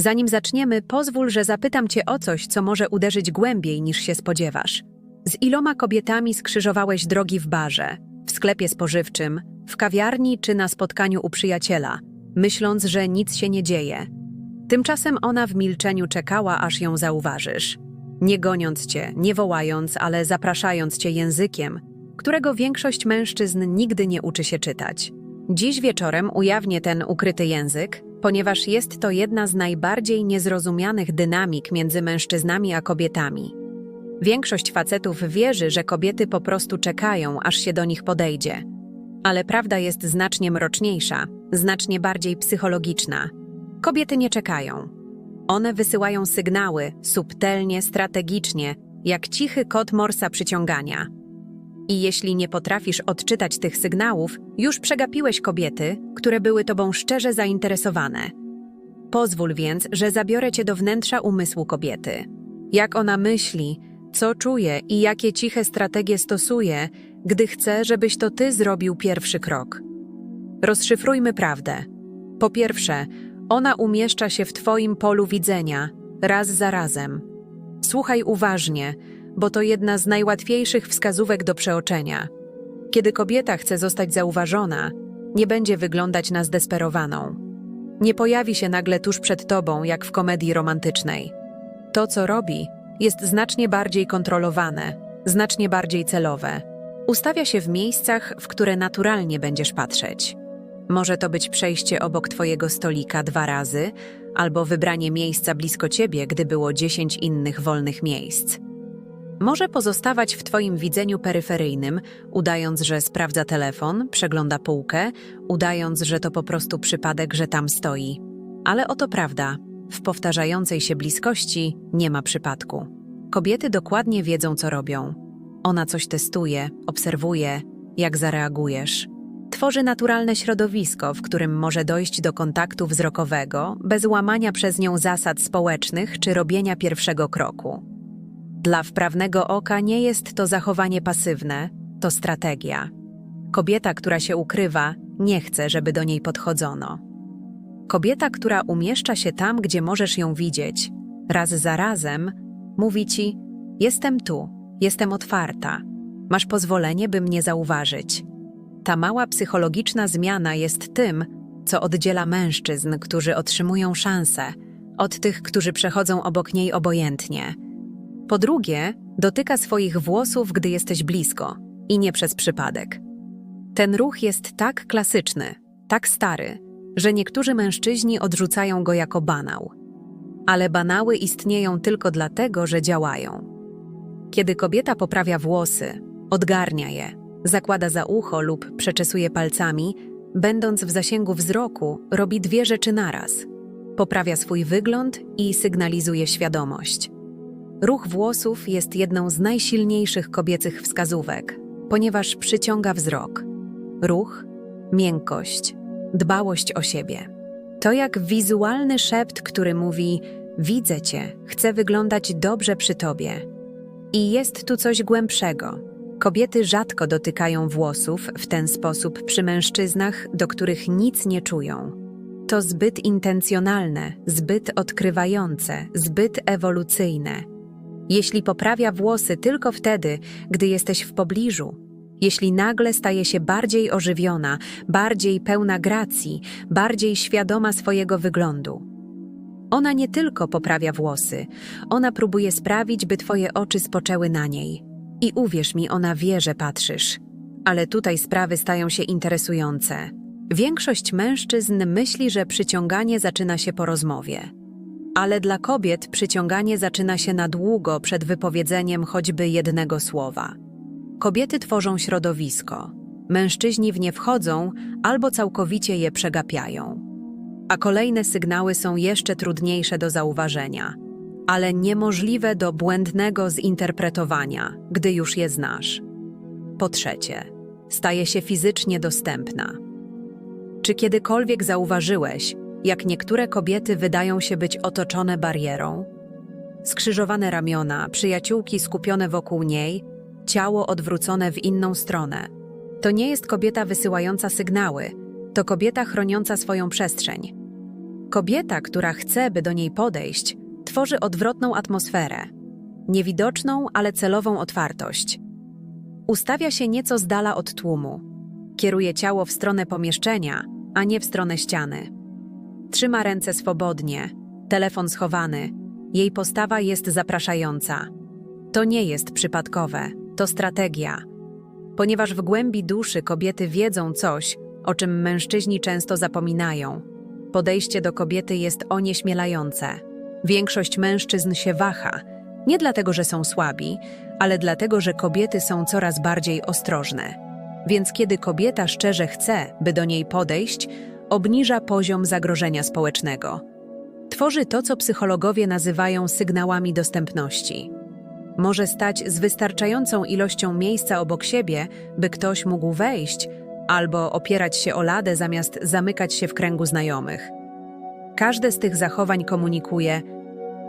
Zanim zaczniemy, pozwól, że zapytam cię o coś, co może uderzyć głębiej niż się spodziewasz. Z iloma kobietami skrzyżowałeś drogi w barze, w sklepie spożywczym, w kawiarni czy na spotkaniu u przyjaciela, myśląc, że nic się nie dzieje. Tymczasem ona w milczeniu czekała, aż ją zauważysz. Nie goniąc cię, nie wołając, ale zapraszając cię językiem, którego większość mężczyzn nigdy nie uczy się czytać. Dziś wieczorem ujawnię ten ukryty język, ponieważ jest to jedna z najbardziej niezrozumianych dynamik między mężczyznami a kobietami. Większość facetów wierzy, że kobiety po prostu czekają, aż się do nich podejdzie. Ale prawda jest znacznie mroczniejsza, znacznie bardziej psychologiczna. Kobiety nie czekają. One wysyłają sygnały, subtelnie, strategicznie, jak cichy kod morsa przyciągania. I jeśli nie potrafisz odczytać tych sygnałów, już przegapiłeś kobiety, które były tobą szczerze zainteresowane. Pozwól więc, że zabiorę cię do wnętrza umysłu kobiety. Jak ona myśli, co czuje i jakie ciche strategie stosuje, gdy chce, żebyś to ty zrobił pierwszy krok. Rozszyfrujmy prawdę. Po pierwsze, ona umieszcza się w twoim polu widzenia, raz za razem. Słuchaj uważnie, bo to jedna z najłatwiejszych wskazówek do przeoczenia. Kiedy kobieta chce zostać zauważona, nie będzie wyglądać na zdesperowaną. Nie pojawi się nagle tuż przed tobą, jak w komedii romantycznej. To, co robi, jest znacznie bardziej kontrolowane, znacznie bardziej celowe. Ustawia się w miejscach, w które naturalnie będziesz patrzeć. Może to być przejście obok twojego stolika dwa razy, albo wybranie miejsca blisko ciebie, gdy było dziesięć innych wolnych miejsc. Może pozostawać w Twoim widzeniu peryferyjnym, udając, że sprawdza telefon, przegląda półkę, udając, że to po prostu przypadek, że tam stoi. Ale oto prawda: w powtarzającej się bliskości nie ma przypadku. Kobiety dokładnie wiedzą, co robią. Ona coś testuje, obserwuje, jak zareagujesz. Tworzy naturalne środowisko, w którym może dojść do kontaktu wzrokowego, bez łamania przez nią zasad społecznych czy robienia pierwszego kroku. Dla wprawnego oka nie jest to zachowanie pasywne, to strategia. Kobieta, która się ukrywa, nie chce, żeby do niej podchodzono. Kobieta, która umieszcza się tam, gdzie możesz ją widzieć, raz za razem, mówi ci: Jestem tu, jestem otwarta, masz pozwolenie, by mnie zauważyć. Ta mała psychologiczna zmiana jest tym, co oddziela mężczyzn, którzy otrzymują szansę, od tych, którzy przechodzą obok niej obojętnie. Po drugie, dotyka swoich włosów, gdy jesteś blisko i nie przez przypadek. Ten ruch jest tak klasyczny, tak stary, że niektórzy mężczyźni odrzucają go jako banał. Ale banały istnieją tylko dlatego, że działają. Kiedy kobieta poprawia włosy, odgarnia je, zakłada za ucho lub przeczesuje palcami, będąc w zasięgu wzroku, robi dwie rzeczy naraz. Poprawia swój wygląd i sygnalizuje świadomość. Ruch włosów jest jedną z najsilniejszych kobiecych wskazówek, ponieważ przyciąga wzrok. Ruch, miękkość, dbałość o siebie. To jak wizualny szept, który mówi: Widzę cię, chcę wyglądać dobrze przy tobie. I jest tu coś głębszego. Kobiety rzadko dotykają włosów w ten sposób przy mężczyznach, do których nic nie czują. To zbyt intencjonalne, zbyt odkrywające, zbyt ewolucyjne. Jeśli poprawia włosy tylko wtedy, gdy jesteś w pobliżu, jeśli nagle staje się bardziej ożywiona, bardziej pełna gracji, bardziej świadoma swojego wyglądu. Ona nie tylko poprawia włosy, ona próbuje sprawić, by twoje oczy spoczęły na niej. I uwierz mi, ona wie, że patrzysz. Ale tutaj sprawy stają się interesujące. Większość mężczyzn myśli, że przyciąganie zaczyna się po rozmowie. Ale dla kobiet przyciąganie zaczyna się na długo przed wypowiedzeniem choćby jednego słowa. Kobiety tworzą środowisko, mężczyźni w nie wchodzą albo całkowicie je przegapiają. A kolejne sygnały są jeszcze trudniejsze do zauważenia, ale niemożliwe do błędnego zinterpretowania, gdy już je znasz. Po trzecie, staje się fizycznie dostępna. Czy kiedykolwiek zauważyłeś, jak niektóre kobiety wydają się być otoczone barierą? Skrzyżowane ramiona, przyjaciółki skupione wokół niej, ciało odwrócone w inną stronę. To nie jest kobieta wysyłająca sygnały, to kobieta chroniąca swoją przestrzeń. Kobieta, która chce, by do niej podejść, tworzy odwrotną atmosferę. Niewidoczną, ale celową otwartość. Ustawia się nieco z dala od tłumu. Kieruje ciało w stronę pomieszczenia, a nie w stronę ściany. Trzyma ręce swobodnie, telefon schowany. Jej postawa jest zapraszająca. To nie jest przypadkowe, to strategia. Ponieważ w głębi duszy kobiety wiedzą coś, o czym mężczyźni często zapominają. Podejście do kobiety jest onieśmielające. Większość mężczyzn się waha, nie dlatego, że są słabi, ale dlatego, że kobiety są coraz bardziej ostrożne. Więc kiedy kobieta szczerze chce, by do niej podejść, obniża poziom zagrożenia społecznego. Tworzy to, co psychologowie nazywają sygnałami dostępności. Może stać z wystarczającą ilością miejsca obok siebie, by ktoś mógł wejść, albo opierać się o ladę zamiast zamykać się w kręgu znajomych. Każde z tych zachowań komunikuje: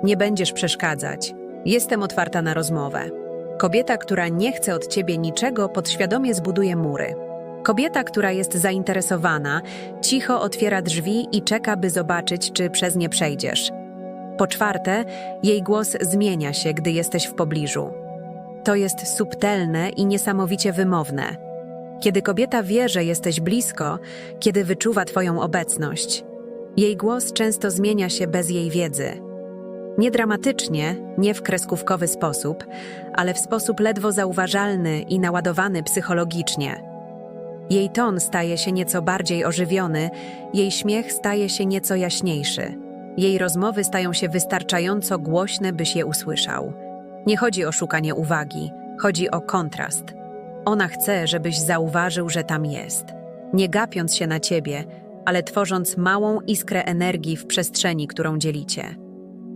Nie będziesz przeszkadzać, jestem otwarta na rozmowę. Kobieta, która nie chce od ciebie niczego, podświadomie zbuduje mury. Kobieta, która jest zainteresowana, cicho otwiera drzwi i czeka, by zobaczyć, czy przez nie przejdziesz. Po czwarte, jej głos zmienia się, gdy jesteś w pobliżu. To jest subtelne i niesamowicie wymowne. Kiedy kobieta wie, że jesteś blisko, kiedy wyczuwa Twoją obecność, jej głos często zmienia się bez jej wiedzy. Nie dramatycznie, nie w kreskówkowy sposób, ale w sposób ledwo zauważalny i naładowany psychologicznie. Jej ton staje się nieco bardziej ożywiony, jej śmiech staje się nieco jaśniejszy. Jej rozmowy stają się wystarczająco głośne, byś je usłyszał. Nie chodzi o szukanie uwagi, chodzi o kontrast. Ona chce, żebyś zauważył, że tam jest. Nie gapiąc się na ciebie, ale tworząc małą iskrę energii w przestrzeni, którą dzielicie.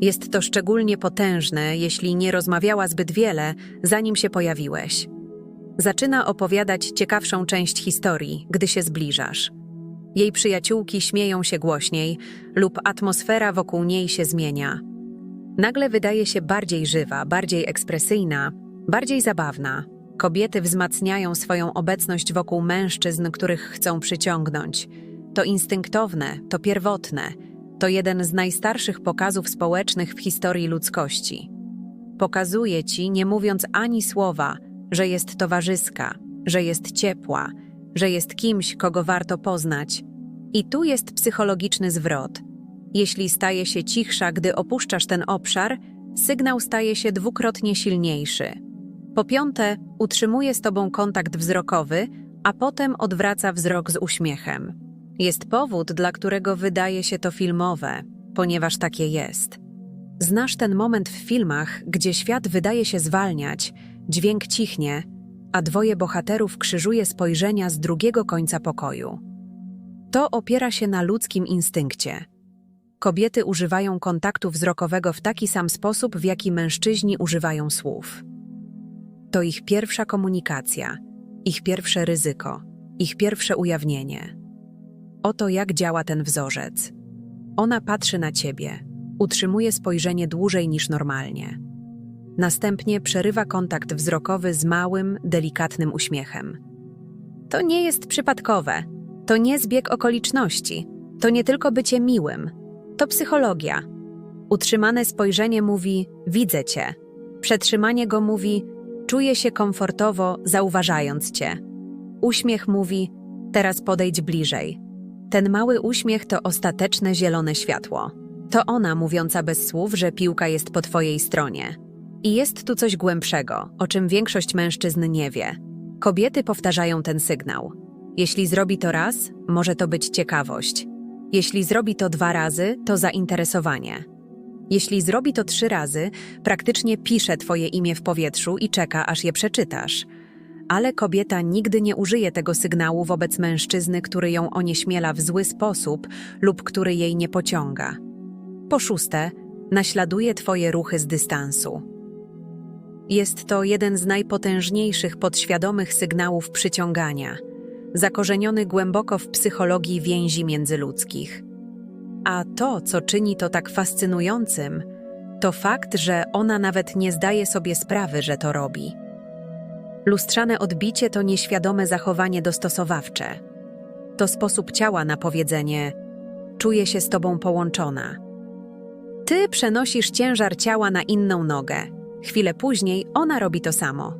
Jest to szczególnie potężne, jeśli nie rozmawiała zbyt wiele, zanim się pojawiłeś. Zaczyna opowiadać ciekawszą część historii, gdy się zbliżasz. Jej przyjaciółki śmieją się głośniej, lub atmosfera wokół niej się zmienia. Nagle wydaje się bardziej żywa, bardziej ekspresyjna, bardziej zabawna. Kobiety wzmacniają swoją obecność wokół mężczyzn, których chcą przyciągnąć. To instynktowne, to pierwotne, to jeden z najstarszych pokazów społecznych w historii ludzkości. Pokazuje ci, nie mówiąc ani słowa, że jest towarzyska, że jest ciepła, że jest kimś, kogo warto poznać. I tu jest psychologiczny zwrot. Jeśli staje się cichsza, gdy opuszczasz ten obszar, sygnał staje się dwukrotnie silniejszy. Po piąte, utrzymuje z tobą kontakt wzrokowy, a potem odwraca wzrok z uśmiechem. Jest powód, dla którego wydaje się to filmowe, ponieważ takie jest. Znasz ten moment w filmach, gdzie świat wydaje się zwalniać, dźwięk cichnie, a dwoje bohaterów krzyżuje spojrzenia z drugiego końca pokoju. To opiera się na ludzkim instynkcie. Kobiety używają kontaktu wzrokowego w taki sam sposób, w jaki mężczyźni używają słów. To ich pierwsza komunikacja, ich pierwsze ryzyko, ich pierwsze ujawnienie. Oto jak działa ten wzorzec. Ona patrzy na ciebie, utrzymuje spojrzenie dłużej niż normalnie. Następnie przerywa kontakt wzrokowy z małym, delikatnym uśmiechem. To nie jest przypadkowe. To nie zbieg okoliczności. To nie tylko bycie miłym. To psychologia. Utrzymane spojrzenie mówi: Widzę cię. Przetrzymanie go mówi: Czuję się komfortowo, zauważając cię. Uśmiech mówi: Teraz podejdź bliżej. Ten mały uśmiech to ostateczne zielone światło. To ona mówiąca bez słów, że piłka jest po twojej stronie. I jest tu coś głębszego, o czym większość mężczyzn nie wie. Kobiety powtarzają ten sygnał. Jeśli zrobi to raz, może to być ciekawość. Jeśli zrobi to dwa razy, to zainteresowanie. Jeśli zrobi to trzy razy, praktycznie pisze twoje imię w powietrzu i czeka, aż je przeczytasz. Ale kobieta nigdy nie użyje tego sygnału wobec mężczyzny, który ją onieśmiela w zły sposób lub który jej nie pociąga. Po szóste, naśladuje twoje ruchy z dystansu. Jest to jeden z najpotężniejszych podświadomych sygnałów przyciągania, zakorzeniony głęboko w psychologii więzi międzyludzkich. A to, co czyni to tak fascynującym, to fakt, że ona nawet nie zdaje sobie sprawy, że to robi. Lustrzane odbicie to nieświadome zachowanie dostosowawcze. To sposób ciała na powiedzenie: czuje się z tobą połączona. Ty przenosisz ciężar ciała na inną nogę. Chwilę później ona robi to samo.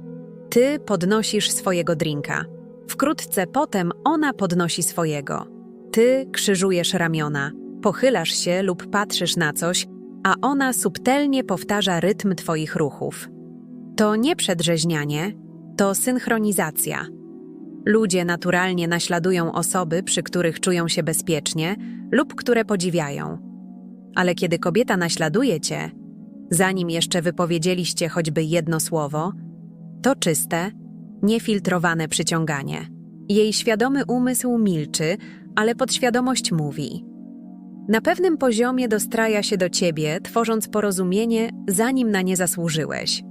Ty podnosisz swojego drinka. Wkrótce potem ona podnosi swojego. Ty krzyżujesz ramiona, pochylasz się lub patrzysz na coś, a ona subtelnie powtarza rytm twoich ruchów. To nie przedrzeźnianie, to synchronizacja. Ludzie naturalnie naśladują osoby, przy których czują się bezpiecznie lub które podziwiają. Ale kiedy kobieta naśladuje cię, zanim jeszcze wypowiedzieliście choćby jedno słowo, to czyste, niefiltrowane przyciąganie. Jej świadomy umysł milczy, ale podświadomość mówi. Na pewnym poziomie dostraja się do ciebie, tworząc porozumienie, zanim na nie zasłużyłeś.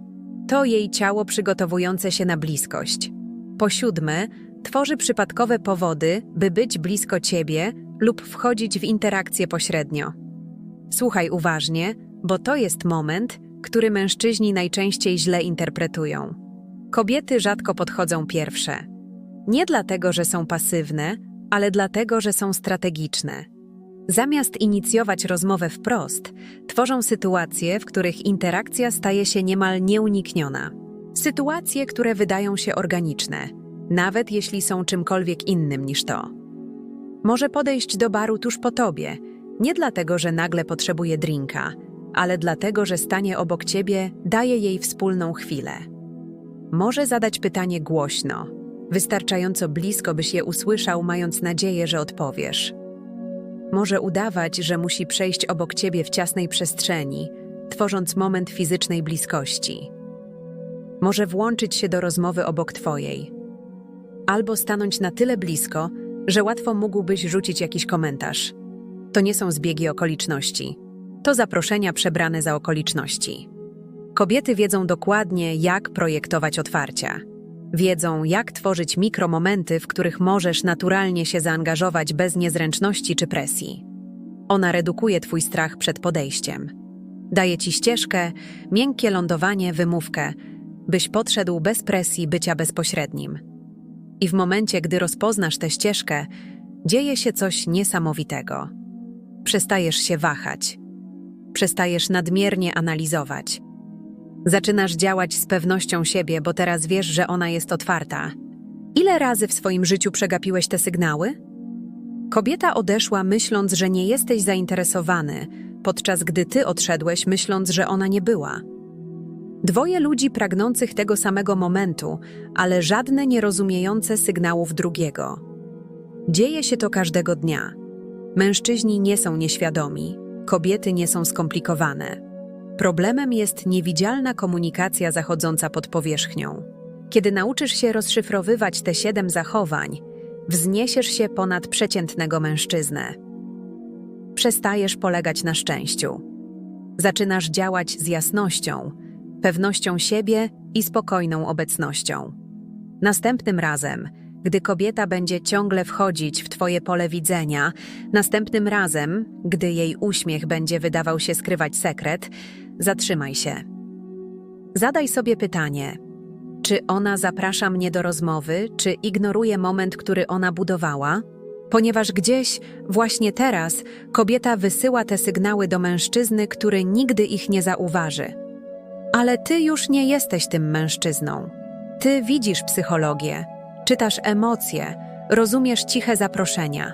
To jej ciało przygotowujące się na bliskość. Po siódme, tworzy przypadkowe powody, by być blisko ciebie lub wchodzić w interakcję pośrednio. Słuchaj uważnie, bo to jest moment, który mężczyźni najczęściej źle interpretują. Kobiety rzadko podchodzą pierwsze. Nie dlatego, że są pasywne, ale dlatego, że są strategiczne. Zamiast inicjować rozmowę wprost, tworzą sytuacje, w których interakcja staje się niemal nieunikniona. Sytuacje, które wydają się organiczne, nawet jeśli są czymkolwiek innym niż to. Może podejść do baru tuż po tobie, nie dlatego, że nagle potrzebuje drinka, ale dlatego, że stanie obok ciebie daje jej wspólną chwilę. Może zadać pytanie głośno, wystarczająco blisko, byś je usłyszał, mając nadzieję, że odpowiesz. Może udawać, że musi przejść obok ciebie w ciasnej przestrzeni, tworząc moment fizycznej bliskości. Może włączyć się do rozmowy obok twojej. Albo stanąć na tyle blisko, że łatwo mógłbyś rzucić jakiś komentarz. To nie są zbiegi okoliczności. To zaproszenia przebrane za okoliczności. Kobiety wiedzą dokładnie, jak projektować otwarcia. Wiedzą, jak tworzyć mikromomenty, w których możesz naturalnie się zaangażować bez niezręczności czy presji. Ona redukuje twój strach przed podejściem. Daje ci ścieżkę, miękkie lądowanie, wymówkę, byś podszedł bez presji bycia bezpośrednim. I w momencie, gdy rozpoznasz tę ścieżkę, dzieje się coś niesamowitego. Przestajesz się wahać. Przestajesz nadmiernie analizować. Zaczynasz działać z pewnością siebie, bo teraz wiesz, że ona jest otwarta. Ile razy w swoim życiu przegapiłeś te sygnały? Kobieta odeszła, myśląc, że nie jesteś zainteresowany, podczas gdy ty odszedłeś, myśląc, że ona nie była. Dwoje ludzi pragnących tego samego momentu, ale żadne nie rozumiejące sygnałów drugiego. Dzieje się to każdego dnia. Mężczyźni nie są nieświadomi, kobiety nie są skomplikowane. Problemem jest niewidzialna komunikacja zachodząca pod powierzchnią. Kiedy nauczysz się rozszyfrowywać te siedem zachowań, wzniesiesz się ponad przeciętnego mężczyznę. Przestajesz polegać na szczęściu. Zaczynasz działać z jasnością, pewnością siebie i spokojną obecnością. Następnym razem, gdy kobieta będzie ciągle wchodzić w Twoje pole widzenia, następnym razem, gdy jej uśmiech będzie wydawał się skrywać sekret, zatrzymaj się. Zadaj sobie pytanie: czy ona zaprasza mnie do rozmowy, czy ignoruje moment, który ona budowała? Ponieważ gdzieś, właśnie teraz, kobieta wysyła te sygnały do mężczyzny, który nigdy ich nie zauważy. Ale ty już nie jesteś tym mężczyzną. Ty widzisz psychologię, czytasz emocje, rozumiesz ciche zaproszenia.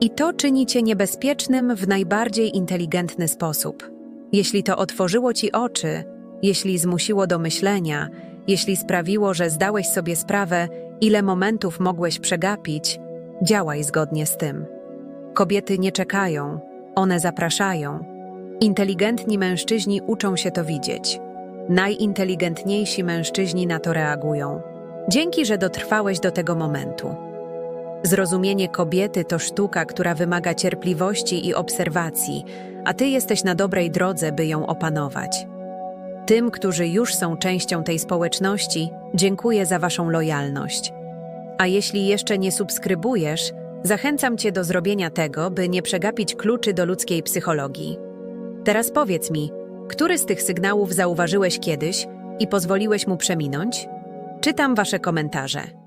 I to czyni cię niebezpiecznym w najbardziej inteligentny sposób. Jeśli to otworzyło ci oczy, jeśli zmusiło do myślenia, jeśli sprawiło, że zdałeś sobie sprawę, ile momentów mogłeś przegapić, działaj zgodnie z tym. Kobiety nie czekają, one zapraszają. Inteligentni mężczyźni uczą się to widzieć. Najinteligentniejsi mężczyźni na to reagują. Dzięki, że dotrwałeś do tego momentu. Zrozumienie kobiety to sztuka, która wymaga cierpliwości i obserwacji, a ty jesteś na dobrej drodze, by ją opanować. Tym, którzy już są częścią tej społeczności, dziękuję za waszą lojalność. A jeśli jeszcze nie subskrybujesz, zachęcam cię do zrobienia tego, by nie przegapić kluczy do ludzkiej psychologii. Teraz powiedz mi, który z tych sygnałów zauważyłeś kiedyś i pozwoliłeś mu przeminąć? Czytam wasze komentarze.